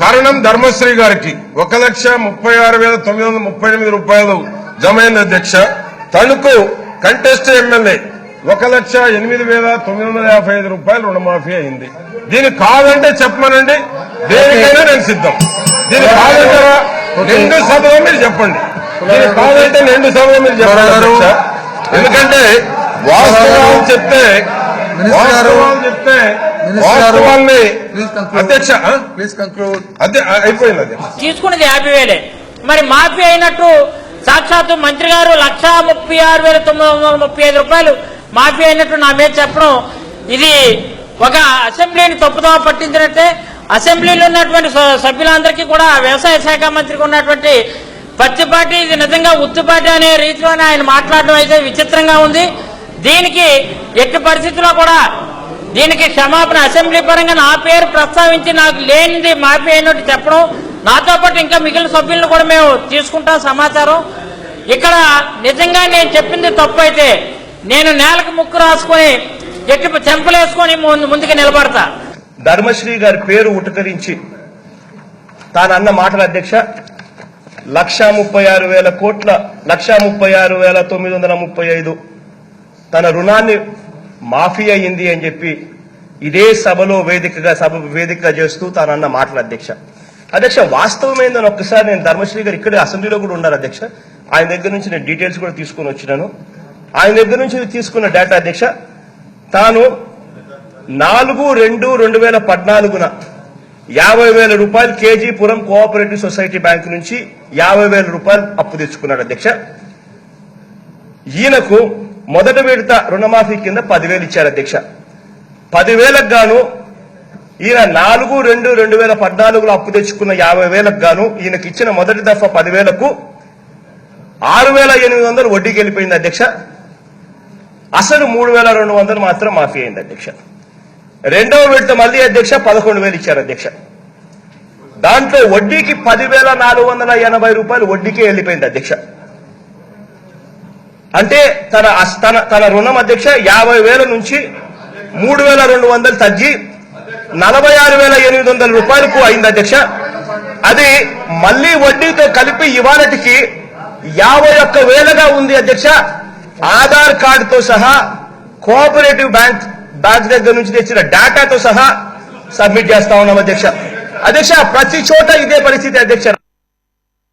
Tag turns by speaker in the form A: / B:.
A: కారణం ధర్మశ్రీ గారికి ఒక లక్ష ముప్పై ఆరు వేల తొమ్మిది వందల ముప్పై ఎనిమిది రూపాయలు జమైంది అధ్యక్ష. తణుకు కంటెస్ట్ ఎమ్మెల్యే ఒక లక్ష ఎనిమిది వేల తొమ్మిది వందల యాభై ఐదు రూపాయలు రుణమాఫీ అయింది. దీనికి కాదంటే చెప్పమనండి. దేనికైనా నేను సిద్ధం. దీనికి కాదంటారా? రెండు సభలో మీరు చెప్పండి. దీనికి కాదంటే రెండు సభలో మీరు చెప్పండి అధ్యక్ష. ఎందుకంటే వాస్తవాలు చెప్తే. వాస్తవాలు చెప్తే అధ్యక్ష?
B: ప్లీజ్ కంక్లూడ్
A: అయిపోయింది అధ్యక్ష.
C: తీసుకున్నది యాభై వేలే. మరి మాఫీ అయినట్టు సాక్షాత్తు మంత్రి గారు లక్ష ముప్పై ఆరు వేల తొమ్మిది వందల ముప్పై ఐదు రూపాయలు మాఫీ అయినట్టు నా మీద చెప్పడం ఇది ఒక అసెంబ్లీని తప్పుదోవ పట్టించినట్టే అసెంబ్లీలో ఉన్నటువంటి స- సభ్యులందరికీ కూడా వ్యవసాయ శాఖ మంత్రికి ఉన్నటువంటి పత్తిపాటి ఇది నిజంగా ఉత్తుపాటి అనే రీతిలోనే ఆయన మాట్లాడడం అయితే విచిత్రంగా ఉంది. దీనికి ఎట్టి పరిస్థితుల్లో కూడా దీనికి క్షమాపణ అసెంబ్లీ పరంగా నా పేరు ప్రస్తావించి నాకు లేనిది మాఫీ అయినట్టు చెప్పడం. నాతో పాటు ఇంకా మిగిలిన సభ్యులను కూడా మేము తీసుకుంటాం సమాచారం. ఇక్కడ నిజంగా నేను చెప్పింది తప్పు అయితే నేను నేలకు ముక్కు రాసుకొని ఎట్టి చెంపలేసుకొని ముందు- ముందుకు నిలబడతా.
D: ధర్మశ్రీ గారి పేరు ఉటకరించి తాను అన్న మాటల అధ్యక్ష లక్షా ముప్పై ఆరు వేల కోట్ల లక్షా ముప్పై ఆరు వేల తొమ్మిది వందల ముప్పై ఐదు తన రుణాన్ని మాఫీ అయింది అని చెప్పి ఇదే సభలో వేదికగా సభ వేదికగా చేస్తూ తాను అన్న మాటల అధ్యక్ష. అధ్యక్ష వాస్తవమైందని ఒక్కసారి నేను ధర్మశ్రీ గారు ఇక్కడ అసెంబ్లీలో కూడా ఉన్నారు అధ్యక్ష. ఆయన దగ్గర నుంచి నేను డీటెయిల్స్ కూడా తీసుకొని వచ్చినాను. ఆయన దగ్గర నుంచి తీసుకున్న డేటా అధ్యక్ష తాను నాలుగు రెండు రెండు వేల పద్నాలుగున యాభై వేల రూపాయలు కేజీపురం కోఆపరేటివ్ సొసైటీ బ్యాంక్ నుంచి యాభై వేల రూపాయలు అప్పు తెచ్చుకున్నాడు అధ్యక్ష. ఈయనకు మొదటి విడత రుణమాఫీ కింద పదివేలు ఇచ్చారు అధ్యక్ష. పదివేలకు గాను ఈయన నాలుగు రెండు రెండు వేల పద్నాలుగులో అప్పు తెచ్చుకున్న యాభై వేలకు గాను ఈయనకి ఇచ్చిన మొదటి దఫా పదివేలకు ఆరు వేల ఎనిమిది వందలు వడ్డీకి వెళ్ళిపోయింది అధ్యక్ష. అసలు మూడు వేల రెండు వందలు మాత్రం మాఫీ అయింది అధ్యక్ష. రెండవ విడత మళ్ళీ అధ్యక్ష పదకొండు వేలు ఇచ్చారు అధ్యక్ష. దాంట్లో వడ్డీకి పదివేల నాలుగు వందల ఎనభై రూపాయలు వడ్డీకే వెళ్ళిపోయింది అధ్యక్ష. అంటే తన తన తన రుణం అధ్యక్ష యాభై వేల నుంచి మూడు వేల రెండు వందలు తగ్గి నలభై ఆరు వేల ఎనిమిది వందల రూపాయలకు అయింది అధ్యక్ష. అది మళ్ళీ వడ్డీతో కలిపి ఇవాళటికి యాభై ఒక్క వేలగా ఉంది అధ్యక్ష. ఆధార్ కార్డుతో సహా కోఆపరేటివ్ బ్యాంక్ బ్యాంక్ దగ్గర నుంచి తెచ్చిన డేటాతో సహా సబ్మిట్ చేస్తా ఉన్నాం అధ్యక్ష. అధ్యక్ష ప్రతి చోట ఇదే పరిస్థితి అధ్యక్ష.